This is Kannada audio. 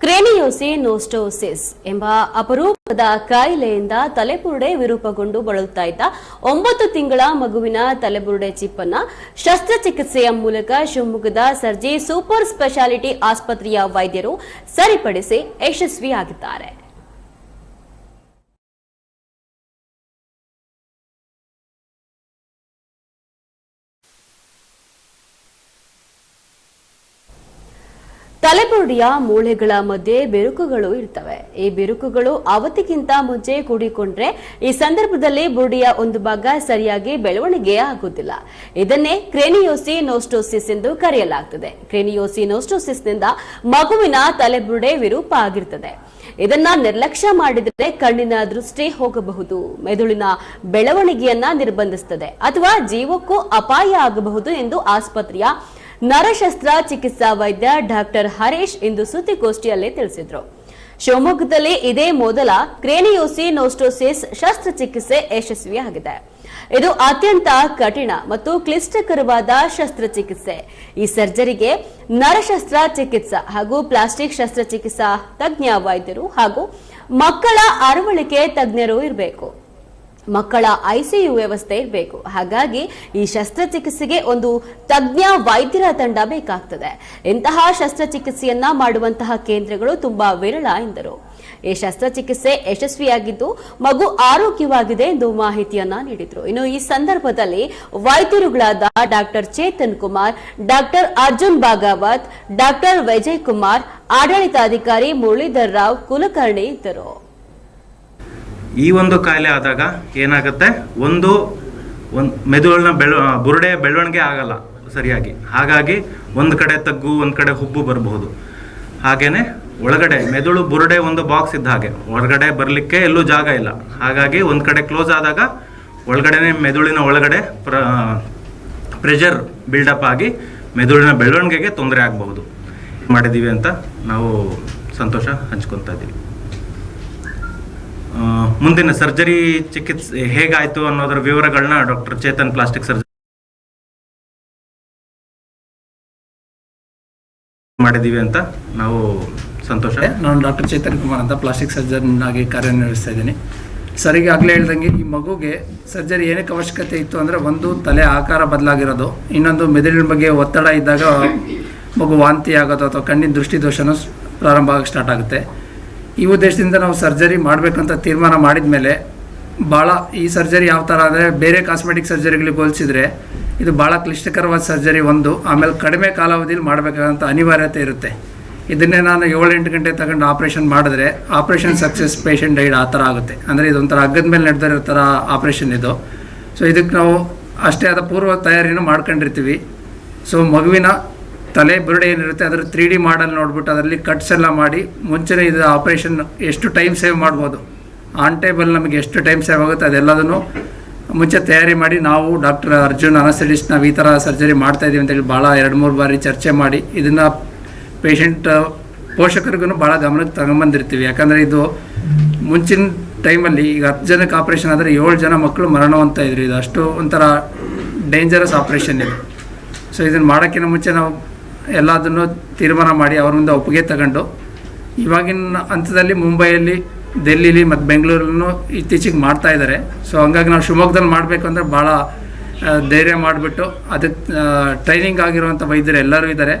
ಕ್ರೇನಿಯೋಸಿನೋಸ್ಟೋಸಿಸ್ ಎಂಬ ಅಪರೂಪದ ಕಾಯಿಲೆಯಿಂದ ತಲೆಬುರುಡೆ ವಿರೂಪಗೊಂಡು ಬಳಲುತ್ತಾ ಇದ್ದ ಒಂಬತ್ತು ತಿಂಗಳ ಮಗುವಿನ ತಲೆಬುರುಡೆ ಚಿಪ್ಪನ್ನ ಶಸ್ತ್ರಚಿಕಿತ್ಸೆಯ ಮೂಲಕ ಶಿವಮೊಗ್ಗದ ಸರ್ಜಿ ಸೂಪರ್ ಸ್ಪೆಷಾಲಿಟಿ ಆಸ್ಪತ್ರೆಯ ವೈದ್ಯರು ಸರಿಪಡಿಸಿ ಯಶಸ್ವಿಯಾಗಿದ್ದಾರೆ. ತಲೆಬುರುಡಿಯ ಮೂಳೆಗಳ ಮಧ್ಯೆ ಬಿರುಕುಗಳು ಇರ್ತವೆ. ಈ ಬಿರುಕುಗಳು ಅವಧಿಗಿಂತ ಮುಂಚೆ ಕೂಡಿಕೊಂಡ್ರೆ ಈ ಸಂದರ್ಭದಲ್ಲಿ ಬುರುಡಿಯ ಒಂದು ಭಾಗ ಸರಿಯಾಗಿ ಬೆಳವಣಿಗೆ ಆಗುವುದಿಲ್ಲ. ಇದನ್ನೇ ಕ್ರೇನಿಯೋಸಿ ನೋಸ್ಟೋಸಿಸ್ ಎಂದು ಕರೆಯಲಾಗುತ್ತದೆ ಕ್ರೇನಿಯೋಸಿ ನೋಸ್ಟೋಸಿಸ್ನಿಂದ ಮಗುವಿನ ತಲೆಬುರುಡೆ ವಿರೂಪ ಆಗಿರ್ತದೆ. ಇದನ್ನ ನಿರ್ಲಕ್ಷ್ಯ ಮಾಡಿದರೆ ಕಣ್ಣಿನ ದೃಷ್ಟಿ ಹೋಗಬಹುದು, ಮೆದುಳಿನ ಬೆಳವಣಿಗೆಯನ್ನ ನಿರ್ಬಂಧಿಸುತ್ತದೆ ಅಥವಾ ಜೀವಕ್ಕೂ ಅಪಾಯ ಆಗಬಹುದು ಎಂದು ಆಸ್ಪತ್ರೆಯ ನರಶಸ್ತ್ರ ಚಿಕಿತ್ಸಾ ವೈದ್ಯ ಡಾಕ್ಟರ್ ಹರೀಶ್ ಇಂದು ಸುದ್ದಿಗೋಷ್ಠಿಯಲ್ಲಿ ತಿಳಿಸಿದರು. ಶಿವಮೊಗ್ಗದಲ್ಲಿ ಇದೇ ಮೊದಲ ಕ್ರೇನಿಯೋಸಿ ನೋಸ್ಟೋಸಿಸ್ ಶಸ್ತ್ರಚಿಕಿತ್ಸೆ ಯಶಸ್ವಿಯಾಗಿದೆ. ಇದು ಅತ್ಯಂತ ಕಠಿಣ ಮತ್ತು ಕ್ಲಿಷ್ಟಕರವಾದ ಶಸ್ತ್ರಚಿಕಿತ್ಸೆ. ಈ ಸರ್ಜರಿಗೆ ನರಶಸ್ತ್ರ ಚಿಕಿತ್ಸಾ ಹಾಗೂ ಪ್ಲಾಸ್ಟಿಕ್ ಶಸ್ತ್ರಚಿಕಿತ್ಸಾ ತಜ್ಞ ವೈದ್ಯರು ಹಾಗೂ ಮಕ್ಕಳ ಅರವಳಿಕೆ ತಜ್ಞರು ಇರಬೇಕು. ಮಕ್ಕಳ ಐಸಿಯು ವ್ಯವಸ್ಥೆ ಇರಬೇಕು ಹಾಗಾಗಿ ಈ ಶಸ್ತ್ರಚಿಕಿತ್ಸೆಗೆ ಒಂದು ತಜ್ಞ ವೈದ್ಯರ ತಂಡ ಬೇಕಾಗ್ತದೆ. ಇಂತಹ ಶಸ್ತ್ರಚಿಕಿತ್ಸೆಯನ್ನ ಮಾಡುವಂತಹ ಕೇಂದ್ರಗಳು ತುಂಬಾ ವಿರಳ ಎಂದರು. ಈ ಶಸ್ತ್ರಚಿಕಿತ್ಸೆ ಯಶಸ್ವಿಯಾಗಿದ್ದು ಮಗು ಆರೋಗ್ಯವಾಗಿದೆ ಎಂದು ಮಾಹಿತಿಯನ್ನ ನೀಡಿದ್ರು. ಇನ್ನು ಈ ಸಂದರ್ಭದಲ್ಲಿ ವೈದ್ಯರುಗಳಾದ doctor Chetan Kumar, doctor Arjun Bhagwat, doctor Vijay Kumar, ಆಡಳಿತಾಧಿಕಾರಿ ಮುರಳೀಧರ್ ರಾವ್ ಕುಲಕರ್ಣಿ ಇದ್ದರು. ಈ ಒಂದು ಕಾಯಿಲೆ ಆದಾಗ ಏನಾಗುತ್ತೆ? ಒಂದು ಒಂದು ಮೆದುಳಿನ ಬೆಳ ಬುರುಡೆ ಬೆಳವಣಿಗೆ ಆಗಲ್ಲ ಸರಿಯಾಗಿ. ಹಾಗಾಗಿ ಒಂದು ಕಡೆ ತಗ್ಗು, ಒಂದು ಕಡೆ ಹುಬ್ಬು ಬರಬಹುದು. ಹಾಗೇನೆ ಒಳಗಡೆ, ಮೆದುಳು, ಬುರುಡೆ ಒಂದು ಬಾಕ್ಸ್ ಇದ್ದ ಹಾಗೆ. ಹೊರಗಡೆ ಬರಲಿಕ್ಕೆ ಎಲ್ಲೂ ಜಾಗ ಇಲ್ಲ. ಹಾಗಾಗಿ ಒಂದು ಕಡೆ ಕ್ಲೋಸ್ ಆದಾಗ ಒಳಗಡೆನೆ ಮೆದುಳಿನ ಒಳಗಡೆ ಪ್ರ ಪ್ರೆಷರ್ ಬಿಲ್ಡಪ್ ಆಗಿ ಮೆದುಳಿನ ಬೆಳವಣಿಗೆಗೆ ತೊಂದರೆ ಆಗಬಹುದು. ಮಾಡಿದ್ದೀವಿ ಅಂತ ನಾವು ಸಂತೋಷ ಹಂಚ್ಕೊತಾ ಇದ್ದೀವಿ. ಮುಂದಿನ ಸರ್ಜರಿ ಚಿಕಿತ್ಸೆ ಹೇಗಾಯ್ತು ಅನ್ನೋದರ ವಿವರಗಳನ್ನ ಡಾಕ್ಟರ್ ಚೇತನ್ ಪ್ಲಾಸ್ಟಿಕ್ ಸರ್ಜರಿ ಮಾಡಿದೀವಿ ಅಂತ ನಾವು ಸಂತೋಷ. ನಾನು ಡಾಕ್ಟರ್ ಚೇತನ್ ಕುಮಾರ್ ಅಂತ ಪ್ಲಾಸ್ಟಿಕ್ ಸರ್ಜನ್ ಆಗಿ ಕಾರ್ಯನಿರ್ವಹಿಸ್ತಾ ಇದ್ದೀನಿ. ಸರ್ ಆಗ್ಲೇ ಹೇಳ್ದಂಗೆ ಈ ಮಗುಗೆ ಸರ್ಜರಿ ಏನಕ್ಕೆ ಅವಶ್ಯಕತೆ ಇತ್ತು ಅಂದರೆ ಒಂದು, ತಲೆ ಆಕಾರ ಬದಲಾಗಿರೋದು, ಇನ್ನೊಂದು ಮೆದುಳಿನ ಬಗ್ಗೆ ಒತ್ತಡ ಇದ್ದಾಗ ಮಗು ವಾಂತಿ ಆಗೋದು ಅಥವಾ ಕಣ್ಣಿನ ದೃಷ್ಟಿದೋಷನೂ ಪ್ರಾರಂಭ ಆಗಕ್ಕೆ ಸ್ಟಾರ್ಟ್ ಆಗುತ್ತೆ. ಈ ಉದ್ದೇಶದಿಂದ ನಾವು ಸರ್ಜರಿ ಮಾಡಬೇಕಂತ ತೀರ್ಮಾನ ಮಾಡಿದ ಮೇಲೆ ಭಾಳ ಈ ಸರ್ಜರಿ ಯಾವ ಥರ ಅಂದರೆ ಬೇರೆ ಕಾಸ್ಮೆಟಿಕ್ ಸರ್ಜರಿಗಳಿಗೆ ಹೋಲಿಸಿದ್ರೆ ಇದು ಭಾಳ ಕ್ಲಿಷ್ಟಕರವಾದ ಸರ್ಜರಿ ಒಂದು. ಆಮೇಲೆ ಕಡಿಮೆ ಕಾಲಾವಧಿಯಲ್ಲಿ ಮಾಡಬೇಕಾದಂಥ ಅನಿವಾರ್ಯತೆ ಇರುತ್ತೆ. ಇದನ್ನೇ ನಾನು ಏಳೆಂಟು ಗಂಟೆ ತಗೊಂಡು ಆಪ್ರೇಷನ್ ಮಾಡಿದ್ರೆ ಆಪ್ರೇಷನ್ ಸಕ್ಸಸ್ ಪೇಷಂಟ್ ಡೈಡ್ ಆ ಥರ ಆಗುತ್ತೆ. ಅಂದರೆ ಇದೊಂಥರ ಹಗ್ಗದ ಮೇಲೆ ನಡೆದಿರೋ ಥರ ಆಪ್ರೇಷನ್ ಇದು. ಸೊ ಇದಕ್ಕೆ ನಾವು ಅಷ್ಟೇ ಆದ ಪೂರ್ವ ತಯಾರಿನೂ ಮಾಡ್ಕೊಂಡಿರ್ತೀವಿ. ಸೊ ಮಗುವಿನ ತಲೆ ಬುರುಡೆ ಏನಿರುತ್ತೆ, ಅದರ ತ್ರೀ ಡಿ ಮಾಡಲ್ ನೋಡ್ಬಿಟ್ಟು ಅದರಲ್ಲಿ ಕಟ್ಸ್ ಎಲ್ಲ ಮಾಡಿ, ಮುಂಚೆನೇ ಇದು ಆಪ್ರೇಷನ್ ಎಷ್ಟು ಟೈಮ್ ಸೇವ್ ಮಾಡ್ಬೋದು? ಆನ್ ಟೇಬಲ್ ನಮಗೆ ಎಷ್ಟು ಟೈಮ್ ಸೇವ್ ಆಗುತ್ತೆ ಅದೆಲ್ಲದನ್ನು ಮುಂಚೆ ತಯಾರಿ ಮಾಡಿ, ನಾವು ಡಾಕ್ಟರ್ ಅರ್ಜುನ್ ಅನಸ್ಟಡಿಸ್ಟ್ ನಾವು ಈ ಥರ ಸರ್ಜರಿ ಮಾಡ್ತಾ ಇದೀವಿ ಅಂತೇಳಿ ಭಾಳ ಎರಡು ಮೂರು ಬಾರಿ ಚರ್ಚೆ ಮಾಡಿ, ಇದನ್ನು ಪೇಷಂಟ್ ಪೋಷಕರಿಗೂ ಭಾಳ ಗಮನಕ್ಕೆ ತಗೊಂಬಂದಿರ್ತೀವಿ. ಯಾಕಂದರೆ ಇದು ಮುಂಚಿನ ಟೈಮಲ್ಲಿ ಈಗ ಹತ್ತು ಜನಕ್ಕೆ ಆಪ್ರೇಷನ್ ಆದರೆ ಏಳು ಜನ ಮಕ್ಕಳು ಮರಣವಂತ ಇದ್ರು. ಇದು ಅಷ್ಟು ಒಂಥರ ಡೇಂಜರಸ್ ಆಪ್ರೇಷನ್ ಇದು. ಸೊ ಇದನ್ನು ಮಾಡೋಕ್ಕಿಂತ ಮುಂಚೆ ನಾವು ಎಲ್ಲದನ್ನು ತೀರ್ಮಾನ ಮಾಡಿ ಅವ್ರ ಮುಂದೆ ಒಪ್ಪಿಗೆ ತಗೊಂಡು ಇವಾಗಿನ ಹಂತದಲ್ಲಿ ಮುಂಬೈಯಲ್ಲಿ ದೆಲ್ಲಿಲಿ ಮತ್ತು ಬೆಂಗಳೂರಲ್ಲೂ ಇತ್ತೀಚೆಗೆ ಮಾಡ್ತಾ ಇದ್ದಾರೆ. ಸೊ ಹಂಗಾಗಿ ನಾವು ಶಿವಮೊಗ್ಗದಲ್ಲಿ ಮಾಡಬೇಕು ಅಂದರೆ ಭಾಳ ಧೈರ್ಯ ಮಾಡಿಬಿಟ್ಟು ಅದಕ್ಕೆ ಟ್ರೈನಿಂಗ್ ಆಗಿರುವಂಥ ವೈದ್ಯರು ಎಲ್ಲರೂ ಇದ್ದಾರೆ.